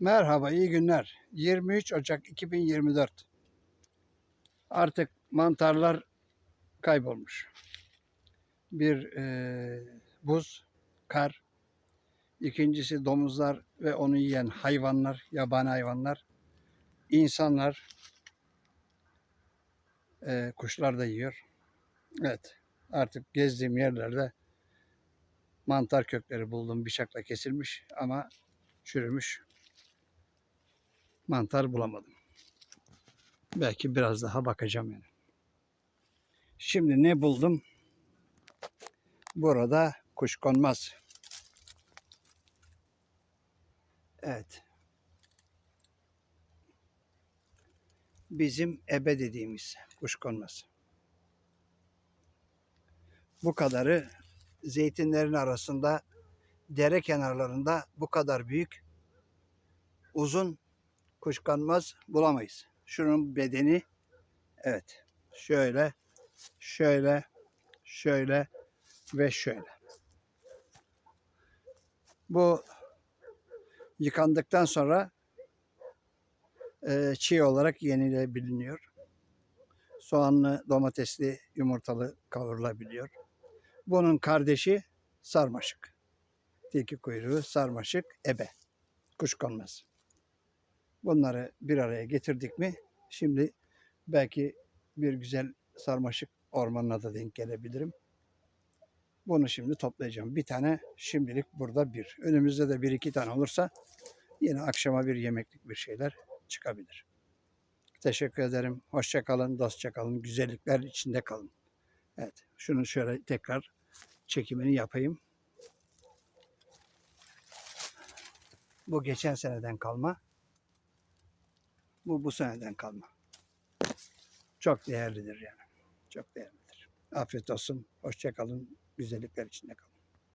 Merhaba, iyi günler. 23 Ocak 2024. Artık mantarlar kaybolmuş. Bir eee, buz, kar. İkincisi domuzlar ve onu yiyen hayvanlar, yabani hayvanlar. İnsanlar, eee, kuşlar da yiyor. Evet, artık gezdiğim yerlerde mantar kökleri buldum. Bıçakla kesilmiş ama çürümüş mantar bulamadım. Belki biraz daha bakacağım yani. Şimdi ne buldum? Burada kuşkonmaz. Evet. Bizim ebe dediğimiz kuşkonmaz. Bu kadarı zeytinlerin arasında dere kenarlarında bu kadar büyük uzun kuşkanmaz bulamayız. Şunun bedeni evet şöyle şöyle şöyle ve şöyle. Bu yıkandıktan sonra e, çiğ olarak yenilebiliyor. Soğanlı, domatesli, yumurtalı kavurulabiliyor. Bunun kardeşi sarmaşık. Tilki kuyruğu, sarmaşık, ebe. Kuşkonmaz. Bunları bir araya getirdik mi şimdi belki bir güzel sarmaşık ormanına da denk gelebilirim. Bunu şimdi toplayacağım. Bir tane şimdilik burada bir. Önümüzde de bir iki tane olursa yine akşama bir yemeklik bir şeyler çıkabilir. Teşekkür ederim. Hoşça kalın, dostça kalın. Güzellikler içinde kalın. Evet, şunu şöyle tekrar çekimini yapayım. Bu geçen seneden kalma. Bu bu seneden kalma. Çok değerlidir yani. Çok değerlidir. Afiyet olsun. Hoşça kalın. Güzellikler içinde kalın.